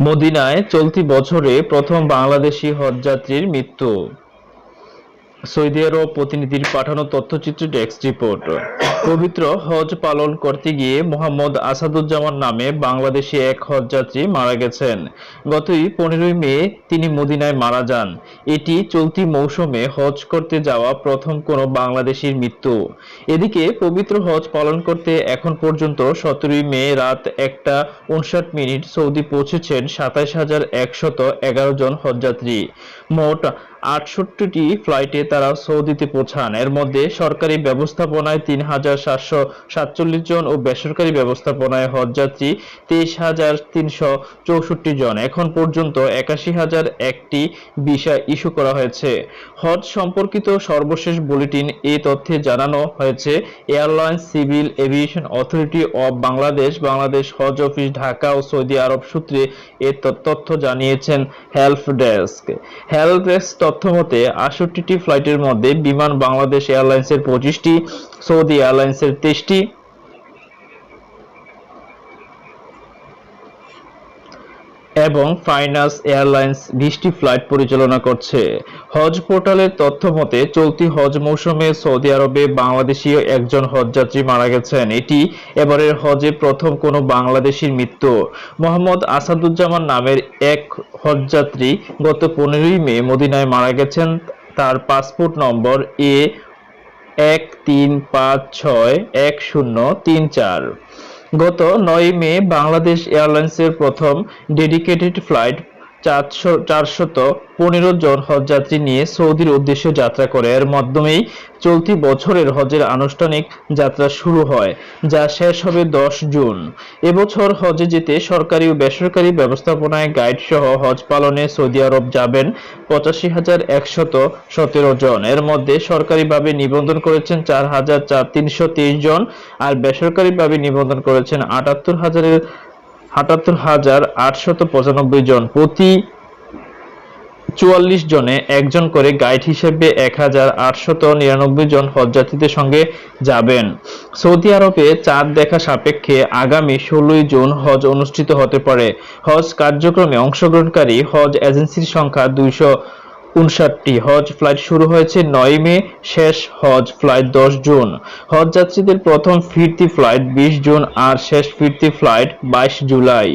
মদিনায় চলতি বছরে প্রথম বাংলাদেশি হজযাত্রীর মৃত্যু। সৌদি আরব প্রতিনিধির পাঠানো তথ্যচিত্র ডেস্ক রিপোর্ট। পবিত্র হজ পালন করতে গিয়ে মোহাম্মদ আসাদুজ্জামান নামে বাংলাদেশি এক হজযাত্রী মারা গেছেন। গতই পনেরোই মে তিনি মদিনায় মারা যান। এটি চলতি মৌসুমে হজ করতে যাওয়া প্রথম কোনো বাংলাদেশির মৃত্যু। এদিকে পবিত্র হজ পালন করতে এখন পর্যন্ত সতেরোই মে রাত একটা উনষাট মিনিট সৌদি পৌঁছেছেন সাতাইশ হাজার একশত এগারো জন হজযাত্রী। মোট আটষট্টিটি ফ্লাইটে তারা সৌদিতে পৌঁছান। এর মধ্যে সরকারি ব্যবস্থাপনায় তিন হাজার সাতশো সাতচল্লিশ জন ও বেসরকারি ব্যবস্থাপনায় হজযাত্রী তেইশ হাজার তিনশো চৌষট্টি জন। এখন পর্যন্ত একাশি হাজার একটি ভিসা ইস্যু করা হয়েছে। হজ সম্পর্কিত সর্বশেষ বুলেটিন এই তথ্যে জানানো হয়েছে, airlines, civil aviation authority of Bangladesh Bangladesh Hodge office, Dhaka ও সৌদি আরব সূত্রে এ তথ্য জানিয়েছেন হেল্প ডেস্ক। হেল্প ডেস্ক তথ্য মতে আটষট্টিটি ফ্লাইটের মধ্যে বিমান বাংলাদেশ এয়ারলাইন্সের পঁচিশটি সৌদি এয়ারলাইন্সের তেইশটি এবং ফাইনাস এয়ারলাইন্স বিশটি ফ্লাইট পরিচালনা করছে। হজ পোর্টালের তথ্য মতে, চলতি হজ মৌসুমে সৌদি আরবে বাংলাদেশি একজন হজযাত্রী মারা গেছেন। এটি এবারের হজে প্রথম কোনো বাংলাদেশির মৃত্যু। মোহাম্মদ আসাদুজ্জামান নামের এক হজযাত্রী গত পনেরোই মে মদিনায় মারা গেছেন। তার পাসপোর্ট নম্বর এ এক তিন পাঁচ ছয় এক শূন্য তিন চার। গত নয় মে বাংলাদেশ এয়ারলাইন্সের প্রথম ডেডিকেটেড ফ্লাইট চারশো, চারশত পনেরো জন হজযাত্রী নিয়ে সৌদির উদ্দেশ্যে যাত্রা করে। এর মাধ্যমেই চলতি বছরের হজের আনুষ্ঠানিক যাত্রা শুরু হয়, যা শেষ হবে দশ জুন। এবছর হজে যেতে সরকারি ও বেসরকারি ব্যবস্থাপনায় গাইড সহ হজ পালনে সৌদি আরব যাবেন পঁচাশি হাজার একশত সতেরো জন। এর মধ্যে সরকারিভাবে নিবন্ধন করেছেন চার হাজার চার তিনশো তেইশ জন আর বেসরকারিভাবে নিবন্ধন করেছেন আটাত্তর হাজারের আটাত্তর হাজার আটশত পঁচানব্বই জন। প্রতি চুয়াল্লিশ জনে একজন করে গাইড হিসেবে এক হাজার আটশত নিরানব্বই জন হজযাত্রীদের সঙ্গে যাবেন। সৌদি আরবে চাঁদ দেখা সাপেক্ষে আগামী ষোলোই জুন হজ অনুষ্ঠিত হতে পারে। হজ কার্যক্রমে অংশগ্রহণকারী হজ এজেন্সির সংখ্যা দুইশো উনষাটটি। হজ ফ্লাইট শুরু হয়েছে নয় মে, শেষ হজ ফ্লাইট দশ জুন। হজ যাত্রীদের প্রথম ফিরতি ফ্লাইট বিশ জুন আর শেষ ফিরতি ফ্লাইট বাইশ জুলাই।